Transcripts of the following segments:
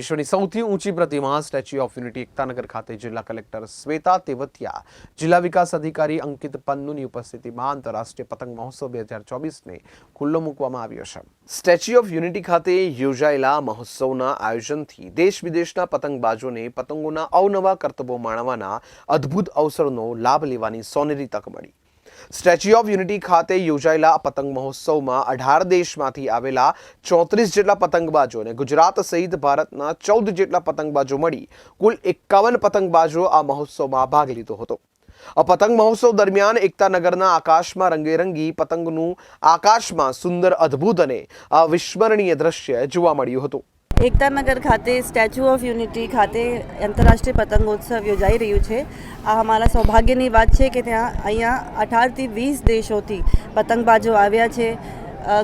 વિશ્વની સૌથી ઊંચી પ્રતિમા સ્ટેચ્યુ ઓફ યુનિટી એકતાનગર ખાતે જિલ્લા કલેક્ટર શ્વેતા તેવતિયા, જિલ્લા વિકાસ અધિકારી અંકિત પન્નુની ઉપસ્થિતિમાં આંતરરાષ્ટ્રીય પતંગ મહોત્સવ બે હજાર ચોવીસને ખુલ્લો મૂકવામાં આવ્યો છે. સ્ટેચ્યુ ઓફ યુનિટી ખાતે યોજાયેલા મહોત્સવના આયોજનથી દેશ વિદેશના પતંગબાજોને પતંગોના અવનવા કરતબો માણવાના અદ્ભુત અવસરનો લાભ લેવાની સોનેરી તક મળી. સ્ટેચ્યુ ઓફ યુનિટી ખાતે યોજાયેલા પતંગ મહોત્સવમાં અઢાર દેશમાંથી આવેલા ચોત્રીસ જેટલા પતંગબાજો અને ગુજરાત સહિત ભારતના ચૌદ જેટલા પતંગબાજો મળી કુલ એકાવન પતંગબાજો આ મહોત્સવમાં ભાગ લીધો હતો. આ પતંગ મહોત્સવ દરમિયાન એકતાનગરના આકાશમાં રંગેરંગી પતંગનું આકાશમાં સુંદર અદ્ભુત અને અવિસ્મરણીય દ્રશ્ય જોવા મળ્યું હતું. એકતાનગર ખાતે સ્ટેચ્યુ ઓફ યુનિટી ખાતે આંતરરાષ્ટ્રીય પતંગોત્સવ યોજાઈ રહ્યું છે. આ અમારા સૌભાગ્યની વાત છે કે ત્યાં અહીંયા અઢારથી વીસ દેશોથી પતંગબાજો આવ્યા છે.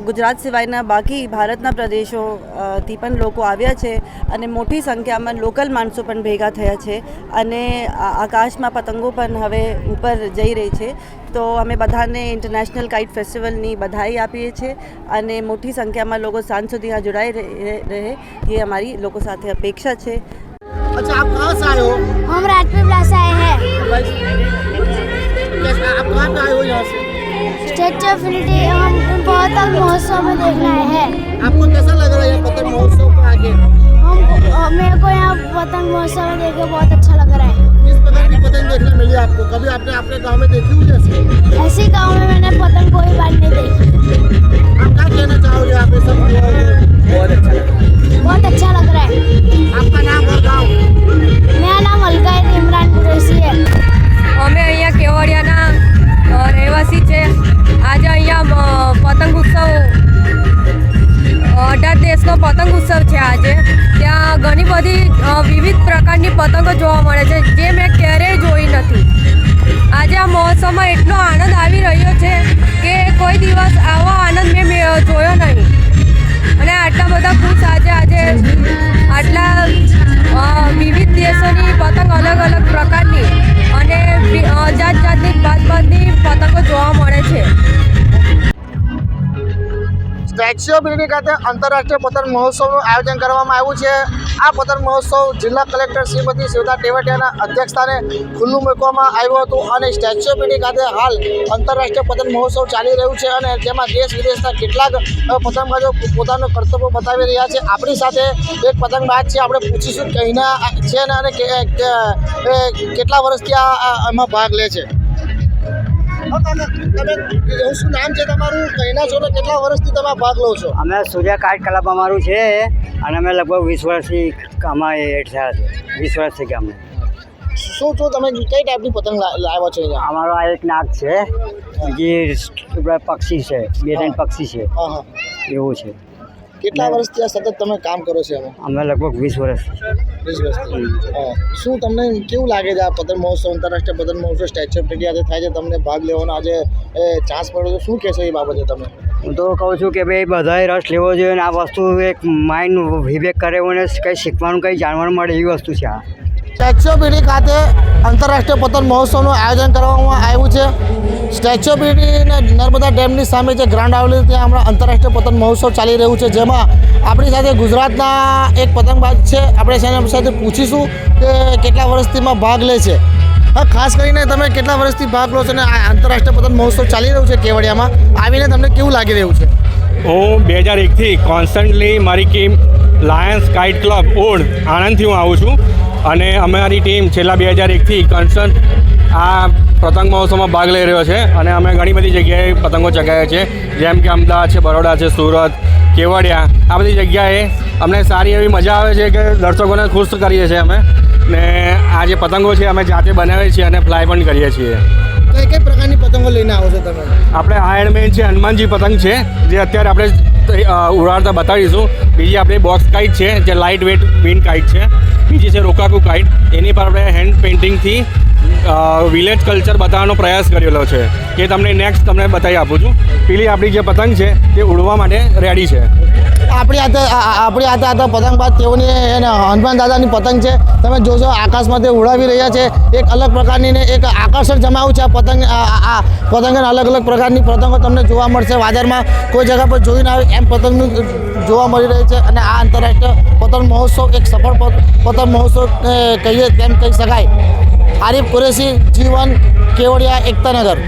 ગુજરાત સિવાયના બાકી ભારતના પ્રદેશો અ, થી પણ લોકો આવ્યા છે અને મોટી સંખ્યામાં લોકલ માણસો પણ ભેગા થયા છે અને આ- આકાશમાં પતંગો પણ હવે ઉપર જઈ રહી છે તો અમે બધાને ઇન્ટરનેશનલ કાઇટ ફેસ્ટિવલની બધાઈ આપીએ છીએ અને મોટી સંખ્યામાં લોકો સાંજ સુધી यहाँ जुड़ाए रहे रहे ये हमारी लोगों साथ अपेक्षा છે अच्छा आप कहाँ से आए हो हम राजपुर प्लास आए हैं कैसे आप कहाँ पे आए हो यहाँ से स्टेच्यू ऑफ यूनिटी हम अब महोत्सव में देखना है? आपको कैसा लग रहा है पतंग महोत्सव का आगे? हम मेरे को यहाँ पतंग महोत्सव में देख के बहुत अच्छा लग रहा है। किस प्रकार की पतंग देखने मिली आपको? कभी आपने अपने गाँव में देखी પતંગો જોવા મળે છે. જે મેં ક્યારેય જોઈ ઓફ યુનિટી ખાતે આંતરરાષ્ટ્રીય પતંગ મહોત્સવનું આયોજન કરવામાં આવ્યું છે. આ પતંગ મહોત્સવ જિલ્લા કલેક્ટર શ્રીમતી શિવતા ટેવટિયાના અધ્યક્ષસ્થાને ખુલ્લું મૂકવામાં આવ્યું હતું અને સ્ટેચ્યુ યુનિટી ખાતે હાલ આંતરરાષ્ટ્રીય પતંગ મહોત્સવ ચાલી રહ્યું છે અને તેમાં દેશ વિદેશના કેટલાક પતંગબાજો પોતાનું કર્તવ્ય બતાવી રહ્યા છે. આપણી સાથે એક પતંગબાજ છે, આપણે પૂછીશું કે છે ને અને કેટલા વર્ષથી આ એમાં ભાગ લે છે? તમે શું નામ છે તમારું કહીના છો કેટલા વર્ષથી તમે ભાગ લો છો અમે સૂર્યકાંત ક્લબ અમારું છે અને અમે લગભગ વીસ વર્ષથી આમાં એડ થયા છે. વીસ વર્ષથી ગામ શું શું તમે? કઈ ટાઈપની પતંગ લાવ્યા છો અમારો આ એક નાગ છે બીજી પક્ષી છે બે ત્રણ પક્ષી છે. એવું છે. કેટલા વર્ષથી આ સતત તમે કામ કરો છો અમે અમે લગભગ વીસ વર્ષ. વીસ વર્ષ. શું તમને કેવું લાગે છે આ પતંગ મહોત્સવ આંતરરાષ્ટ્રીય પતન મહોત્સવ સ્ટેચ્યુ ઓફ ઇન્ડિયા થાય છે? તમને ભાગ લેવાનો આજે ચાન્સ મળ્યો છે? શું કહેશો એ બાબતે તમે? હું તો કહું છું કે ભાઈ બધાએ રસ લેવો જોઈએ અને આ વસ્તુ એક માઇન્ડ વિવેક કરે અને કંઈ શીખવાનું કંઈ જાણવાનું મળે એવી વસ્તુ છે આ. સ્ટેચ્યુ ઓફ યુનિટી ખાતે આંતરરાષ્ટ્રીય પતન મહોત્સવનું આયોજન કરવામાં આવ્યું છે. સ્ટેચ્યુ ઓફ યુનિટીને નર્મદા ડેમની સામે જે ગ્રાઉન્ડ આવેલું ત્યાં હમણાં આંતરરાષ્ટ્રીય પતંગ મહોત્સવ ચાલી રહ્યું છે. જેમાં આપણી સાથે ગુજરાતના એક પતંગબાજ છે. આપણે એના સાથે પૂછીશું કે કેટલા વર્ષથી એમાં ભાગ લે છે. હા, ખાસ કરીને તમે કેટલા વર્ષથી ભાગ લો છો અને આંતરરાષ્ટ્રીય પતંગ મહોત્સવ ચાલી રહ્યું છે કેવડિયામાં? આવીને તમને કેવું લાગી રહ્યું છે? હું બે હજાર એકથી કોન્સ્ટન્ટલી મારી team Lions kite club Od આણંદથી હું આવું છું. અને અમારી ટીમ છેલ્લા બે હજાર એકથી કન્સર્ટ આ પતંગ મહોત્સવમાં ભાગ લઈ રહ્યો છે અને અમે ઘણી બધી જગ્યાએ પતંગો ચગાવ્યા છે. જેમ કે અમદાવાદ છે બરોડા છે સુરત કેવડિયા. આ બધી જગ્યાએ અમને સારી એવી મજા આવે છે કે દર્શકોને ખુશ કરીએ છીએ અમે. ને આ જે પતંગો છે અમે જાતે બનાવીએ છીએ અને ફ્લાય પણ કરીએ છીએ. કઈ કઈ પ્રકારની પતંગો લઈને આવો છો તમે? આપણે આયર્નમેન છે હનુમાનજી પતંગ છે જે અત્યારે આપણે ઉડાડતા બતાવીશું બીજી આપણી બોક્સ કાઇટ છે જે લાઇટ વેટ વિન કાઇટ છે. બીજી છે રોકાકુ કાઇટ એની પર આપણે હેન્ડ પેઇન્ટિંગથી વિલેજ કલ્ચર બતાવવાનો પ્રયાસ કરેલો છે. એ તમને નેક્સ્ટ તમને બતાવી આપું છું. પેલી આપણી જે પતંગ છે, તે ઉડવા માટે રેડી છે. આપણી આ- આપણી હાથે હાથે પતંગબાજ તેઓની એને હનુમાન દાદાની પતંગ છે. તમે જોશો, આકાશમાં તે ઉડાવી રહ્યા છે. એક અલગ પ્રકારની ને એક આકર્ષણ જમાવું છે આ પતંગ, આ- આ અલગ અલગ પ્રકારની પતંગો તમને જોવા મળશે. વાદરમાં કોઈ જગ્યા પર જોઈ ના આવે એમ પતંગનું જોવા મળી રહી છે અને આ આંતરરાષ્ટ્રીય પતંગ મહોત્સવ, એક સફળ પતંગ મહોત્સવ કહીએ તેમ કહી શકાય. આરિફ કુરેશી જીવન કેવડિયા એકતાનગર